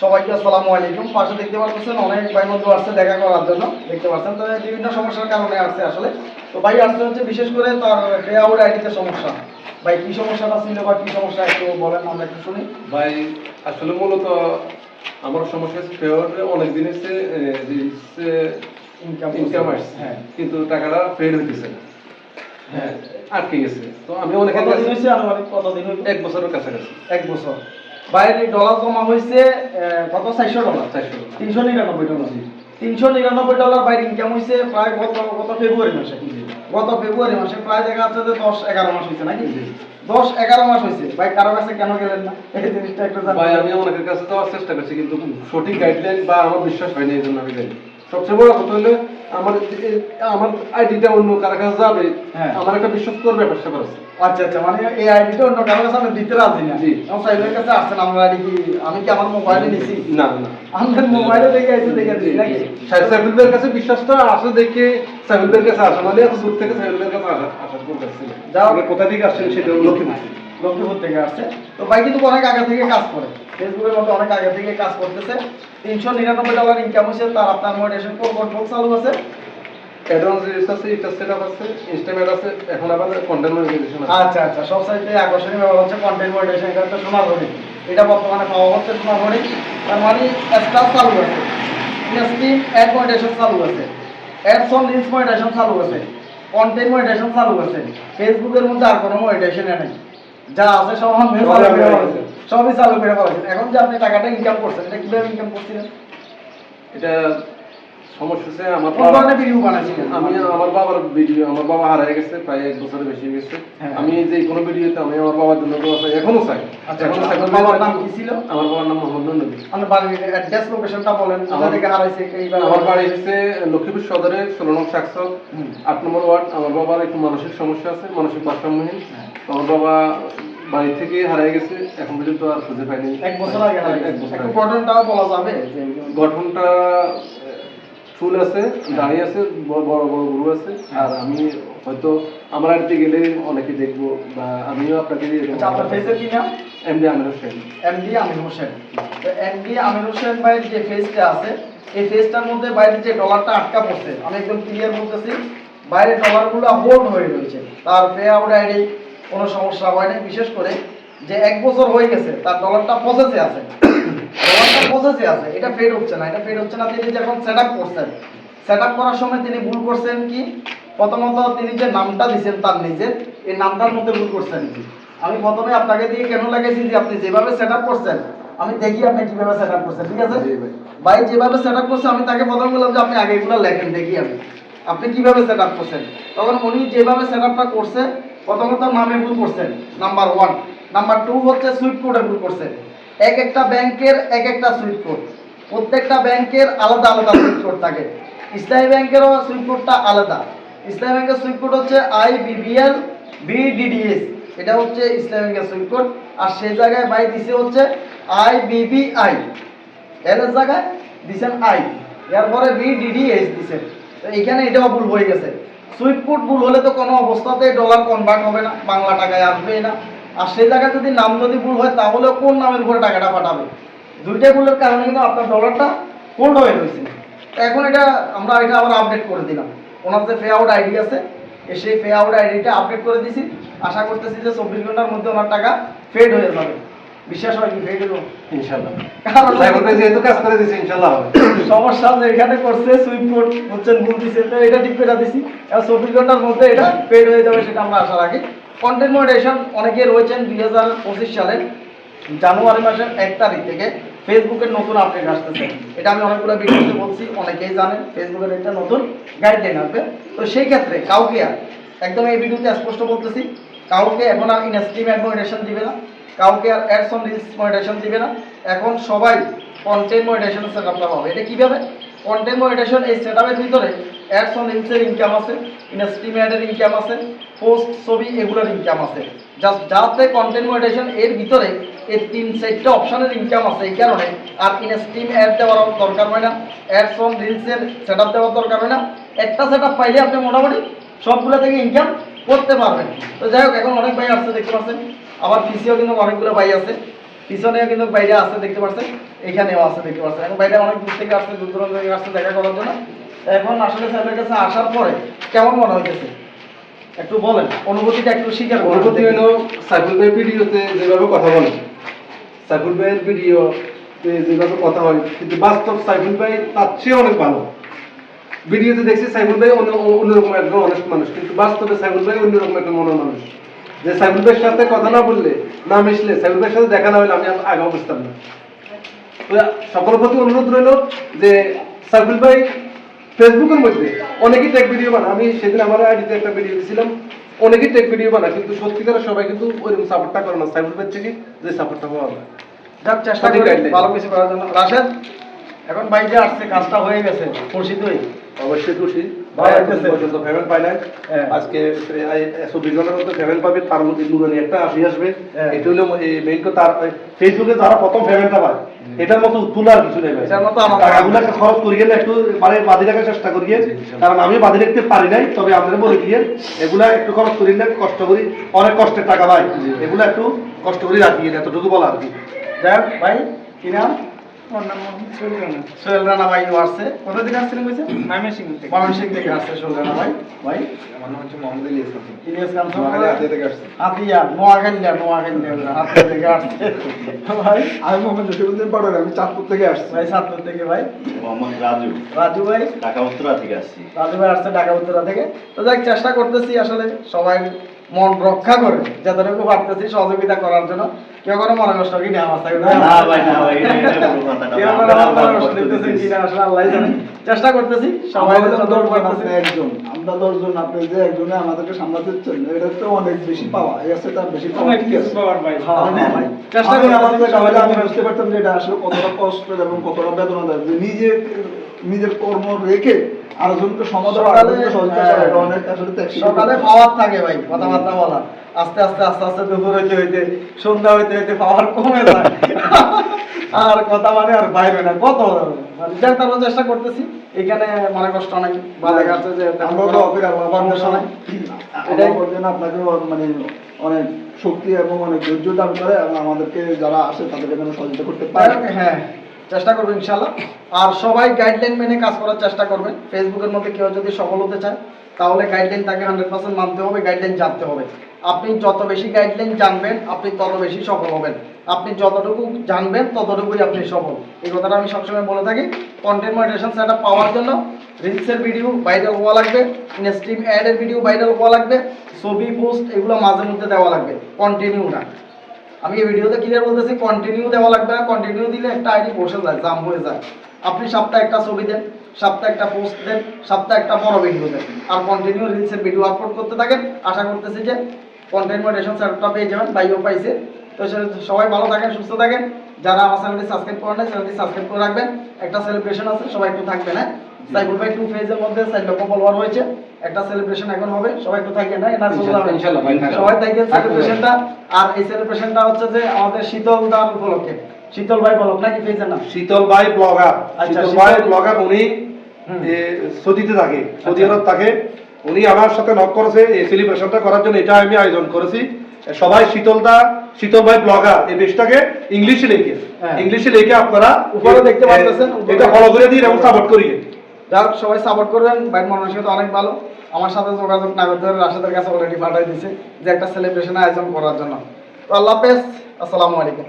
সবাইকে আসসালামু আলাইকুম। পাশে দেখতে পাচ্ছেন অনেক ভাই বন্ধু আসছে দেখা করার জন্য। দেখতে পাচ্ছেন? তো বিভিন্ন সমস্যার কারণে আসছে আসলে। তো ভাই আসছে হচ্ছে বিশেষ করে তার আউট আইডিতে সমস্যা। ভাই কি সমস্যাটা ছিল বা কি সমস্যা একটু বলেন আমরা একটু শুনি। ভাই আসলে মূলত আমার সমস্যা হচ্ছে ফেয়ারে অনেক দিন হচ্ছে ইনকাম ইনকাম আসছে। হ্যাঁ। কিন্তু টাকাটা ফেড হইতেছে না। হ্যাঁ। আটকে গেছে। তো আমি অনেক এক বছরের কাছাকাছি। এক বছর। বাইরে ডলার জমা হয়েছে কত? চারশো ডলার চারশো তিনশো নিরানব্বই ডলার। তিনশো নিরানব্বই ডলার বাইরে ইনকাম হয়েছে প্রায় গত গত ফেব্রুয়ারি মাসে। গত ফেব্রুয়ারি মাসে প্রায় দেখা যাচ্ছে যে দশ এগারো মাস হয়েছে নাকি? দশ এগারো মাস হয়েছে। ভাই কারও কাছে কেন গেলেন না? এই জিনিসটা একটু ভাই আমি অনেকের কাছে যাওয়ার চেষ্টা করছি কিন্তু সঠিক গাইডলাইন বা আমার বিশ্বাস হয়নি এই জন্য আমি সবচেয়ে বড় কথা হলো আমার আমার আইডিটা অন্য কারও কাছে যাবে হ্যাঁ। আমার একটা বিশ্বস্তর ব্যাপার স্যাপার আছে। আচ্ছা আচ্ছা মানে এই আইডিটা অন্য কারও কাছে আমি দিতে রাজি না। আমার সাইবের কাছে আসছেন আমরা আইডি কি আমি কি আমার মোবাইলে নিছি না না। আমাদের মোবাইলে দেখে আইছে দেখে দিই নাকি? সাইফুলের কাছে বিশ্বাসটা আসে দেখে সাইফুলের কাছে আসা মানে এত দূর থেকে সাইফুলের কাছে আসা আসার কাছে যাও। আপনি কোথা থেকে আসছেন সেটা লক্ষ্মীপুর লক্ষ্মীপুর থেকে আসছে। তো ভাই কিন্তু অনেক আগে থেকে কাজ করে। ফেসবুকের মধ্যে অনেক আগে থেকে কাজ করতেছে। তিনশো নিরানব্বই ডলার ইনকাম হচ্ছে তার আপনার মোটিভেশন কোড চালু আছে। অ্যাডভান্স রিলস আছে এটা সেট আপ আছে ইনস্টাগ্রাম আছে এখন আবার কন্টেন্ট মনিটাইজেশন আছে। আচ্ছা আচ্ছা সব সাইডে আকর্ষণীয় ব্যাপার হচ্ছে কন্টেন্ট মোটিভেশন এটা সোনার হরি। এটা বর্তমানে পাওয়া হচ্ছে সোনার হরি। তার মানে স্টার চালু আছে। স্ক্রিন অ্যাড মোটিভেশন চালু আছে। অ্যাডস অন রিলস মোটিভেশন চালু আছে। কন্টেন্ট মোটিভেশন চালু আছে। ফেসবুকের মধ্যে আর কোনো মোটিভেশন নেই। যা আছে সব আমি সবই চালু করে আপনি সবই চালু করে ফেলেছেন এখন যে আপনি টাকাটা ইনকাম করছেন এটা কীভাবে ইনকাম করছিলেন? এটা সমস্যা হচ্ছে আমার বাবা ভিডিও বানাইছিলেন আমি। আমার বাবার ভিডিও আমার বাবা হারিয়ে গেছে প্রায় এক বছরের বেশি গেছে। আমি যে কোনো ভিডিওতে আমি আমার বাবার জন্য দোয়া চাই এখনও চাই। এখনও চাই। আপনার বাবার নাম কি ছিল? আমার বাবার নাম মোহাম্মদ নবী। আপনার বাড়ির অ্যাড্রেস লোকেশনটা বলেন। কোথা থেকে হারাইছে এইবার আমার বাড়ি হচ্ছে লক্ষ্মীপুর সদরে ষোলো নং শাকসক আট নম্বর ওয়ার্ড। আমার বাবার একটু মানসিক সমস্যা আছে মানসিক ভারসাম্যহীন। হ্যাঁ। আমার বাবা বাড়ি থেকে হারিয়ে গেছে এখন পর্যন্ত আর খুঁজে পাইনি এক বছর আগে এক বছর বলা যাবে যে ফুল আছে দাড়ি আছে বড় বড় বড় গরু আছে আর আমি হয়তো আমার আড়িতে গেলে অনেকে দেখব বা আমিও আপনাকে আচ্ছা আপনার ফেসের কি নাম? এমডি আমির হোসেন এমডি আমির হোসেন তো এমডি আমির হোসেন ভাইয়ের যে ফেসটা আছে এই ফেসটার মধ্যে বাইরে যে ডলারটা আটকা পড়ছে আমি একদম ক্লিয়ার বলতেছি বাইরে ডলারগুলো হোল্ড হয়ে রয়েছে। তার পে আউট আইডি কোনো সমস্যা হয় না বিশেষ করে যে এক বছর হয়ে গেছে তার ডলারটা প্রসেসে আছে। প্রসেসে আছে এটা ফেড হচ্ছে না এটা ফেড হচ্ছে না তিনি যখন সেট আপ করছেন। সেট আপ করার সময় তিনি ভুল করছেন কি? প্রথমত তিনি যে নামটা তার নিজের এই নামটার মধ্যে ভুল করছেন আমি প্রথমে আপনাকে দিয়ে কেন লাগাইছি যে আপনি যেভাবে সেট আপ করছেন আমি দেখি আপনি কীভাবে সেট আপ করছেন ঠিক আছে? ভাই। ভাই যেভাবে সেট আপ করছে আমি তাকে প্রথম বললাম যে আপনি আগে এগুলো লেখেন দেখি আমি। আপনি কীভাবে সেট আপ করছেন? তখন উনি যেভাবে সেট আপটা করছে প্রথমত নামে ভুল করছেন নাম্বার ওয়ান নাম্বার টু হচ্ছে সুইট কোডে ভুল করছেন। এক একটা ব্যাংকের এক একটা সুইট কোড। প্রত্যেকটা ব্যাংকের আলাদা আলাদা সুইট কোড থাকে। ইসলামী ব্যাংকেরও সুইট কোডটা আলাদা। ইসলামী ব্যাংকের সুইট কোড হচ্ছে আই বিবিএল বিডিডিএস এটা হচ্ছে ইসলামী ব্যাংকের সুইট কোড। আর সেই জায়গায় ভাই দিছে হচ্ছে আই বিবিআই এর জায়গায় দিছেন আই। এরপরে বিডিডিএস দিছেন। তো এখানে এটাও ভুল হয়ে গেছে। সুইট কোড ভুল হলে তো কোনো অবস্থাতেই ডলার কনভার্ট হবে না। বাংলা টাকায় আসবেই না। আর সেই জায়গায় যদি নাম যদি ভুল হয় তাহলেও কোন নামের উপরে টাকাটা পাঠাবে? দুইটাই ভুলের কারণে কিন্তু আপনার ডলারটা হোল্ড হয়ে রয়েছে। এখন এটা আমরা এটা আবার আপডেট করে দিলাম। ওনার যে পে আউট আইডি আছে সেই পে আউট আইডিটা আপডেট করে দিছি। আশা করতেছি যে চব্বিশ ঘণ্টার মধ্যে ওনার টাকা ফেড হয়ে যাবে। বিশ্বাস হয় কি ফেড হলো? ইনশাল্লাহ কারণ সাইবার ভাই যেহেতু কাজ করে দিয়েছে ইনশাল্লাহ সমস্যা যে এখানে করছে সুইপ কোড হচ্ছেন ভুল দিছে এটা ঠিক করে দিছি। আর চব্বিশ ঘণ্টার মধ্যে এটা পেড হয়ে যাবে সেটা আমরা আশা রাখি। কন্টেন্ট মডারেশন অনেকে রয়েছেন দুই হাজার পঁচিশ সালের জানুয়ারি মাসের এক তারিখ থেকে ফেসবুকের নতুন আপডেট আসতেছে। এটা আমি অনেকগুলো ভিডিওতে বলছি, অনেকেই জানেন ফেসবুকের একটা নতুন গাইডলাইন আসবে। তো সেই ক্ষেত্রে কাউকে আর, একদম এই ভিডিওতে স্পষ্ট বলতেছি, কাউকে এখন আর ইনস্ট্রিম অ্যাডমোডেশন দিবে না, কাউকে আর অ্যাডস অন রিলস মনিটাইজেশন দিবে না। এখন সবাই কন্টেন্ট মনিটাইজেশন সেটআপটা পাবে। এটা কীভাবে? কন্টেন্ট মনিটাইজেশন এই সেটআপের ভিতরে অ্যাডস অন রিলসের ইনকাম আছে ইনস্ট্রিম অ্যাডের ইনকাম আছে পোস্ট ছবি এগুলোর ইনকাম আছে। জাস্ট যাতে কন্টেন্ট মনিটাইজেশন এর ভিতরে এই তিন চারটা অপশনের ইনকাম আছে এই কারণে আর ইনস্ট্রিম অ্যাড দেওয়ার দরকার হয় না অ্যাডস অন রিলসের সেট আপ দেওয়ার দরকার হয় না। একটা সেটআপ পাইলে আপনি মোটামুটি সবগুলো থেকে ইনকাম করতে পারবেন। তো যাই হোক, এখন অনেক ভাই আসছে, দেখতে পাচ্ছেন। আবার পিসিও কিন্তু অনেকগুলো ভাই আছে। পিছনেও কিন্তু বাইরে আসতে দেখতে পাচ্ছেন। এখানেও আসতে দেখতে পাচ্ছেন। এখন বাইরে অনেক দূর থেকে আসছে দূর দূরান্ত থেকে আসছে দেখা করার জন্য। এখন আসলে স্যারের কাছে আসার পরে কেমন মনে হইতেছে? একটু বলেন, অনুভূতিটা একটু স্বীকার অনুভূতি হলো সাইফুল ভাই ভিডিওতে যেভাবে কথা বলে। সাইফুল ভাইয়ের ভিডিওতে যেভাবে কথা হয়, কিন্তু বাস্তব সাইফুল ভাই তার চেয়ে অনেক ভালো। ভিডিওতে দেখছি সাইফুল ভাই অন্য অন্যরকম একজন অনেস্ট মানুষ, কিন্তু বাস্তবে সাইফুল ভাই অন্যরকম একটা মনের মানুষ। যে সাইফুল ভাইয়ের সাথে কথা না বললে, না মিশলে, সাইফুল ভাইয়ের সাথে দেখা না হলে আমি আগেও বুঝতাম না। তো সকলের প্রতি অনুরোধ রইল যে সাইফুল ভাই ফেসবুকের মধ্যে অনেকেই টেক ভিডিও বানায়। আমি সেদিন আমার আইডিতে একটা ভিডিও দিয়েছিলাম অনেকেই টেক ভিডিও বানায় কিন্তু সত্যিকারের সবাই কিন্তু ওইরকম সাপোর্টটা করে না। সাইবুল ভাই থেকে যে সাপোর্টটা পাওয়া যায়। যাক চেষ্টা করি ভালো কিছু করার জন্য। রাশেদ এখন বাইরে আসছে কাজটা হয়ে গেছে খুশি তুই? অবশ্যই খুশি। পর্যন্ত পেমেন্ট নাই। হ্যাঁ। আজকে চব্বিশ ঘণ্টার মধ্যে পেমেন্ট পাবে তার মধ্যে নুরানি একটা আসি আসবে। হ্যাঁ। এটা হলো মেইন কথা। তার ফেসবুকে যারা প্রথম পেমেন্টটা পায় এটার মতো উৎফুল্ল আর কিছু নেই এটার মতো আনন্দ। খরচ করিয়ে একটু মানে বাদি রাখার চেষ্টা করিয়ে। কারণ আমি বাদি রাখতে পারি নাই তবে আমাদের বলে দিয়ে এগুলা একটু খরচ করি না কষ্ট করি অনেক কষ্টের টাকা ভাই। এগুলা একটু কষ্ট করি রাখি এতটুকু বলা আর কি। যাই ভাই কি নাম? সোহেল রানা ভাই আসছে। কোথা থেকে আসছিলেন কইছে ময়মনসিং থেকে। আসছে সোহেল রানা ভাই? ভাই ইলিয়াস খান। হাতিয়া নোয়াখালীয়া নোয়াখালীয়া হাতিয়া থেকে আসছে। ভাই? আমি মোহাম্মদ জসিমুদ্দিন পাটোয়ারি আমি চাঁদপুর থেকে আসছি। ভাই সাতপুর থেকে ভাই? মোহাম্মদ রাজু। রাজু ভাই? ঢাকা উত্তরা থেকে আসছি। রাজু ভাই আসছে ঢাকা উত্তরা থেকে। তো যাক চেষ্টা করতেছি আসলে সবাই মন রক্ষা করে। যতটুকু পারতেছি সহযোগিতা করার জন্য। কেউ মনে কষ্ট কি না ভাই না ভাই কেউ মনে আমার কষ্ট পক্ষ থেকে নিতেছে আসলে আল্লাহ জানে। চেষ্টা করতেছি সবাই সবাই একজন। আমরা দশজন আপনি যে একজনে আমাদেরকে সামলাতেছেন এটা তো অনেক বেশি পাওয়া। তার বেশি পাওয়া ঠিক আছে? হ্যাঁ, হ্যাঁ, ভাই। চেষ্টা করে আমাদের আমি বুঝতে পারতাম যে এটা আসলে কতটা কষ্ট এবং কতটা বেদনাদায়ক। যে নিজে নিজের কর্ম রেখে আরেকজনকে সমাধান সকালে, হ্যাঁ। অনেক আসলে সকালে পাওয়ার থাকে ভাই কথাবার্তা বলা আস্তে আস্তে আস্তে আস্তে দুপুর হইতে হইতে সন্ধ্যা হইতে হইতে পাওয়ার কমে যায়। আর কথা মানে আর বাইরে না কত মানে তারপর চেষ্টা করতেছি। এখানে মনে কষ্ট নাই কাছে যে আমরা তো অপেক্ষা নাই। এটাই। করবেন আপনাকে মানে অনেক শক্তি এবং অনেক ধৈর্য দান করে এবং আমাদেরকে যারা আসে তাদেরকে যেন সহযোগিতা করতে পারে। হ্যাঁ চেষ্টা করব ইনশাল্লাহ আর সবাই গাইডলাইন মেনে কাজ করার চেষ্টা করবেন। ফেসবুকের মধ্যে কেউ যদি সফল হতে চায় তাহলে গাইডলাইন তাকে হান্ড্রেড পার্সেন্ট মানতে হবে গাইডলাইন জানতে হবে। আপনি যত বেশি গাইডলাইন জানবেন, আপনি তত বেশি সফল হবেন। আপনি যতটুকু জানবেন, ততটুকুই আপনি সফল। এই কথাটা আমি সবসময় বলে থাকি। কন্টেন্ট মনিটেশন সেটা পাওয়ার জন্য রিলসের ভিডিও ভাইরাল হওয়া লাগবে স্ট্রিম অ্যাডের ভিডিও ভাইরাল হওয়া লাগবে, ছবি পোস্ট এগুলো মাঝে মধ্যে দেওয়া লাগবে কন্টিনিউ না। আমি এই ভিডিওতে ক্লিয়ার বলতেছি কন্টিনিউ দেওয়া লাগবে না। কন্টিনিউ দিলে একটা আইডি বসে যায় জাম হয়ে যায়। আপনি সপ্তাহে একটা ছবি দেন, সপ্তাহে একটা পোস্ট দেন, সপ্তাহে একটা বড় ভিডিও দেন। আর কন্টিনিউ রিলসের ভিডিও আপলোড করতে থাকেন। আশা করতেছি যে কন্টেন্ট মডারেশন সেটআপটা পেয়ে যাবেন বাইও পাইছে। তো সবাই ভালো থাকেন সুস্থ থাকেন। যারা আমার চ্যানেলটি সাবস্ক্রাইব করেন না চ্যানেলটি সাবস্ক্রাইব করে রাখবেন। একটা সেলিব্রেশন আছে সবাই একটু থাকবেন হ্যাঁ? সাইবুল ভাই টু ফেজের মধ্যে সাইড লক্ষ ফলোয়ার হয়েছে। একটা সেলিব্রেশন এখন হবে সবাই একটু থাকবেন না থাকব। সবাই থাকবেন। সেলিব্রেশনটা আর এই সেলিব্রেশনটা হচ্ছে যে আমাদের শীতল দান উপলক্ষে। শীতল ভাই বলক নাকি ফেজের নাম? শীতল ভাই ব্লগার আচ্ছা, শীতল ভাই ব্লগার উনি সৌদিতে থাকে সৌদি আচ্ছা। আরব থাকে। উনি আমার সাথে নক করেছে এই সেলিব্রেশনটা করার জন্য এটা আমি আয়োজন করেছি। সবাই শীতলদা শীতল ভাই ব্লগার এই বেশটাকে ইংলিশে লিখে। ইংলিশে লিখে আপনারা। উপরে দেখতে পাচ্ছেন, এটা ফলো করে দিন এবং সাপোর্ট করিয়ে। যাই সবাই সাপোর্ট করবেন। ভাইয়ের মানসিকতা অনেক ভালো। আমার সাথে যোগাযোগ না করতে রাশেদের কাছে অলরেডি পাঠাই দিছে যে একটা সেলিব্রেশন আয়োজন করার জন্য। তো আল্লাহ হাফেজ আসসালামু আলাইকুম।